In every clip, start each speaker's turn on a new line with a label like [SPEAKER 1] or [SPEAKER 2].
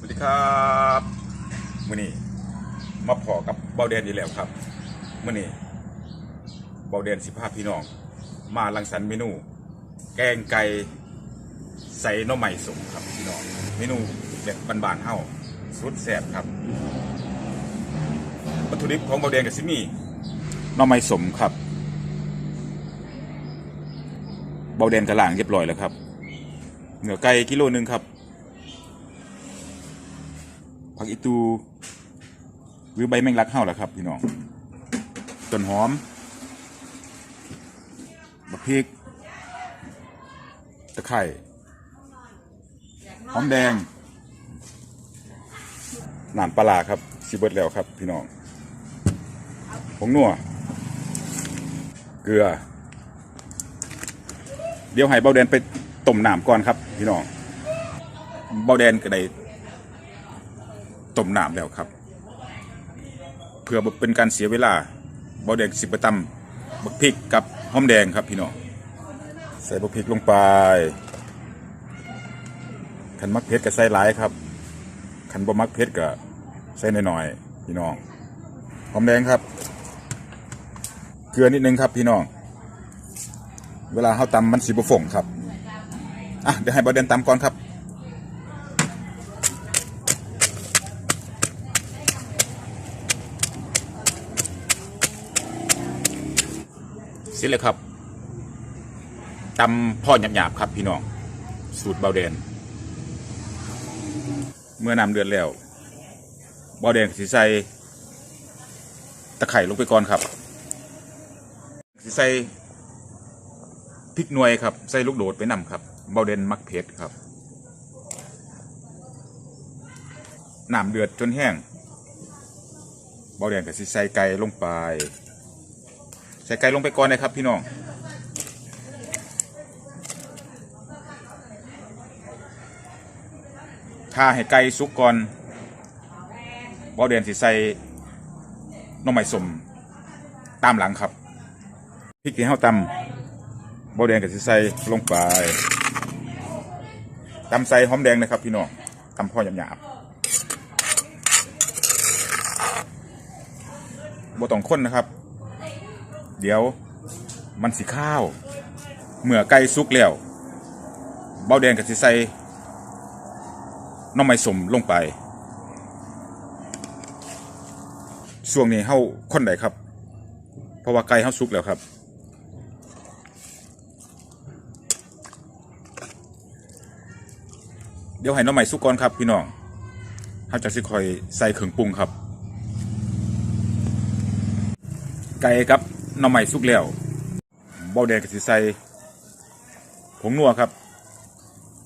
[SPEAKER 1] สวัสดีครับมื่อนี้มาพอกับเบาเดนอีกแล้วครับมื่อนี้เบาเดนสิพาพี่น้อง มาลังสรรค์เมนู แกงไก่ใส่หน่อไม้สมครับพี่น้องเมนูแบบบานๆเฮาสุดแซ่บครับวัตถุดิบของเบาเดนกับซิมี่หน่อไม้สมครับเบาเดนกระหล่างเรียบร้อยแล้วครับเหนือไก่กิโลหนึงครับ ผักอีตู หรือใบแมงลักเห่าแหละครับ พี่น้องต้นหอมบักพริกตะไคร่หอมแดงน้ำปลาร้าครับสิเบิดแล้วครับ พี่น้องผงนัวเกลือ เดี๋ยวให้เบาแดนไปต้มน้ำก่อนครับ พี่น้องเบาแดนก็ได้ ต้มน้ำแล้วครับ เพื่อเป็นการเสียเวลาบอแดงสิบประตำบักพริกกับหอมแดงครับพี่น้องใส่บักพริกลงไปขันมักเผ็ดก็ใส่หลายครับขันบ่มักเผ็ดก็ใส่หน้อยๆพี่น้องหอมแดงครับ เกลือนิดนึงครับพี่น้อง เวลาเฮาตำมันสิบ่ฝงครับอะเดี๋ยวให้บอแดนตำก่อนครับ เสร็จเลยครับตำพ่อหยาบๆครับพี่น้อง สูตรเบาแดน เมื่อนำเดือดแล้วเบาแดงสีใส่ตะไคร่ลงไปก่อนครับสีใส่พริกหน่วยครับ ใส่ลูกโดดไปนำครับเบาแดนมักเผ็ดครับน้ำเดือดจนแห้งเบาแดงกับสีใส่ไก่ลงไป ใส่ไก่ลงไปก่อนนะครับพี่น้องถ้าให้ไก่สุกก่อนบอเดียนสิใส่น้องไม้สมตามหลังครับพริกที่เฮาตำบอเดียนกับสิใส่ลงไปตำใส่หอมแดงนะครับพี่น้องตำพ่อหยาบๆบ่ต้องข้นนะครับ เดี๋ยวมันสิข้าวเมื่อไก่สุกแล้วเบาแดงกับสิใส่น้องไม้สมลงไปช่วงนี้เฮาคนไหนครับ เพราะว่าไก่เฮาสุกแล้วครับ เดี๋ยวให้น้องไม้สุกก่อนครับ พี่น้องเฮาจะสิคอยใส่เครื่องปรุงครับ ไก่ครับ หน้ำใหม่สุกแล้วเบาแดงกับสีใสผงนัวครับ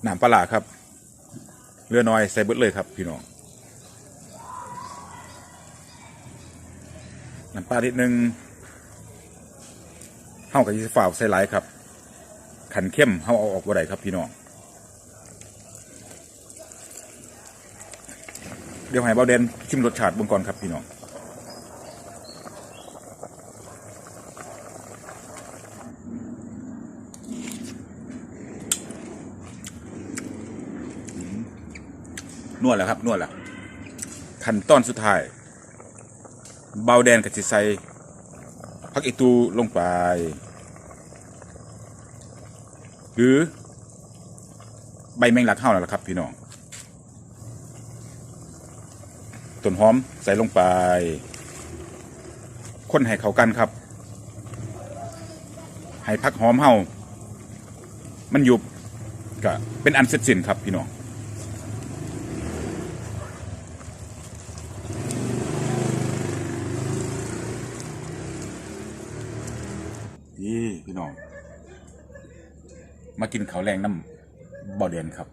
[SPEAKER 1] หนามปลาร้าครับเรือน้อยใส่เบิดเลยครับ พี่น้องน้ำปลานิดนึงเฮากับยีฝ่าใส่หลายครับขันเข้มเฮาเอาออกบ่ได้ครับพี่น้องเดี๋ยวให้เบาแดนชิมรสชาติบงก่อนครับพี่น้อง นวดแล้วครับนวดแล้วขั้นตอนสุดท้าย เบาแดนกับจิใส่พักอีตูลงไป หรือ ใบแมงลักเข้าแล้วละครับพี่น้องต้นหอมใส่ลงไปคนให้เขากันครับ ให้พักหอมเฮามันยุบก็เป็นอันเสร็จสิ้นครับพี่น้อง นี่ พี่น้อง มากินข้าวแรงน้ำเบาเดือนครับ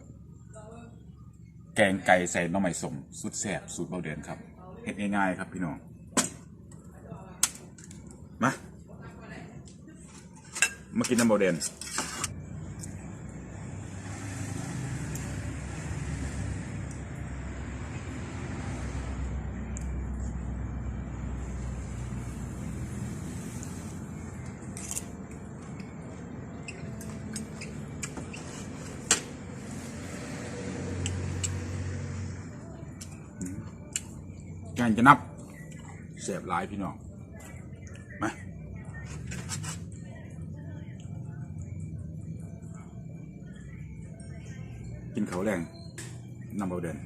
[SPEAKER 1] แกงไก่ใส่น้องไม้สมสุดแสบสูตรเบาเดือนครับเห็ดง่ายๆครับพี่น้อง มา มากินน้ำเบาเดือน แกงจะนับเสียบหลายพี่น้องมากินเขาวแรงน้ำเบาเดิน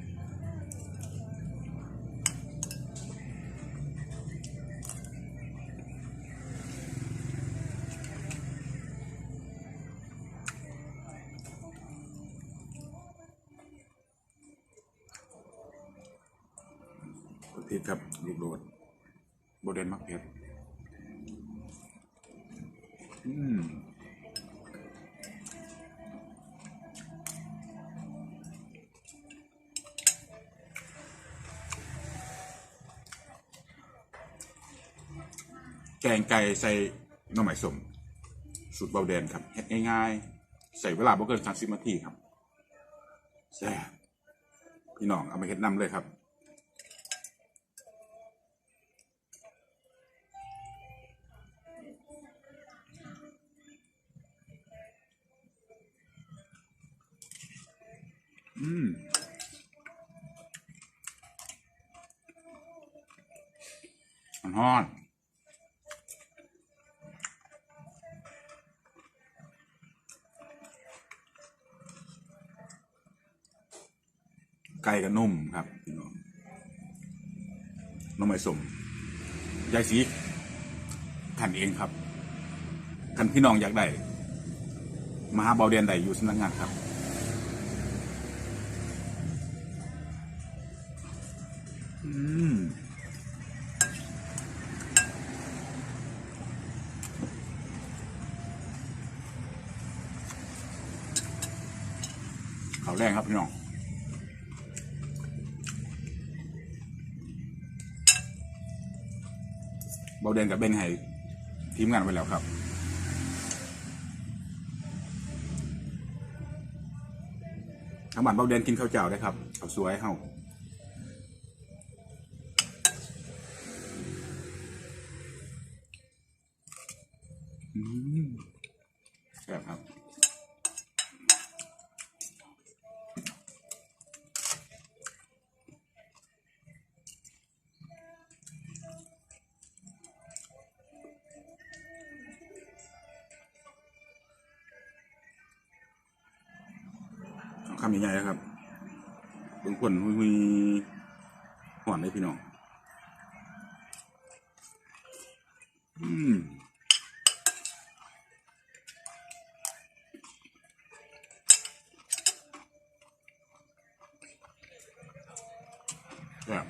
[SPEAKER 1] เผ็ดครับลูกโดดโบเดนมักเผ็ดอืมแกงไก่ใส่น้ำหมายสมสูตรเบาแดนครับเฮ็ดง่ายๆ ใส่เวลาบ่เกินสามสิบนาทีครับแซ่บพี่น้องเอามาเฮ็ดน้ำเลยครับ อืมมันฮ้อนไก่กับนุ่มครับพี่น้องน้องไม่สมยายสีขันเองครับขันพี่น้องอยากได้มาหาเบาเดียนใดอยู่สำนักงานครับ ข่าวแรงครับพี่น้องเบาเดนกับเบนให้ทีมงานไว้แล้วครับทางบ้านเบาเดนกินข้าวเจ้าได้ครับข้าวสวยเฮา คำใหญ่ๆนะครับเบิ่งคนหุยหวานเลยพี่น้อง อืมครับ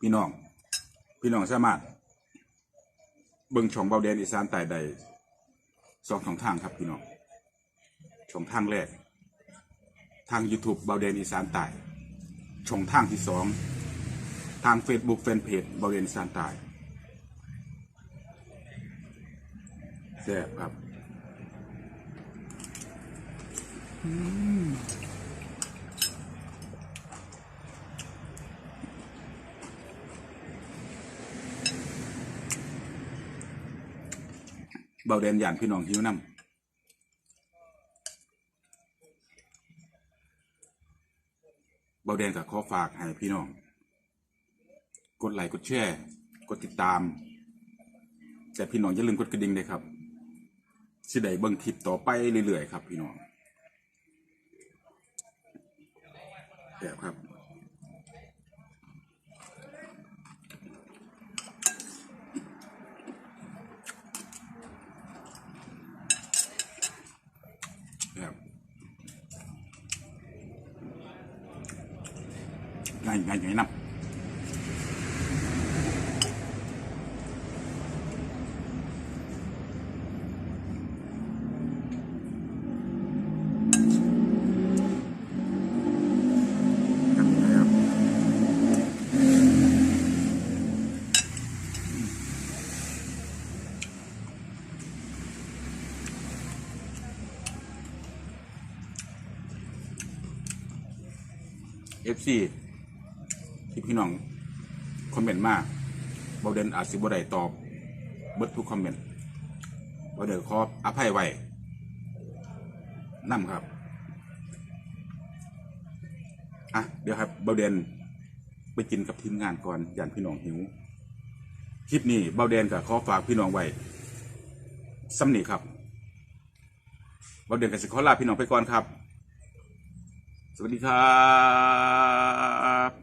[SPEAKER 1] พี่น้อง พี่น้องสามารถ เบิ่งช่องเบาแดนอีสานใต้ใดสองช่องทางครับพี่น้องช่องทางแรก ทาง YouTube เบาแดนอีสานใต้ช่องทางที่สองทาง Facebook แฟนเพจเบาแดนอีสานใต้แซ่บครับ เบาแดนย่านพี่น้องหิวน้ำเบาแดนกับขอฝากให้พี่น้อง กดไลค์กดแชร์กดติดตาม แต่พี่น้องอย่าลืมกดกระดิ่งเลยครับสิได้เบิ่งคลิปต่อไปเรื่อยๆครับ พี่น้องแบบครับครับ ง่ายง่า พี่น้องคอมเมนต์มากบอเดนอาจสิบได้ตอบเบิดทุกคอมเมนต์บอเดนขออภัยไว้น้ำครับอะเดี๋ยวครับเบาเดนไปกินกับทีมงานก่อนอย่านพี่น้องหิว คลิปนี้เบาแดนกับขอฝากพี่น้องไว้ซ้ำนี่ครับเบาแดนกับสิขอลาพี่น้องไปก่อนครับ สวัสดีครับ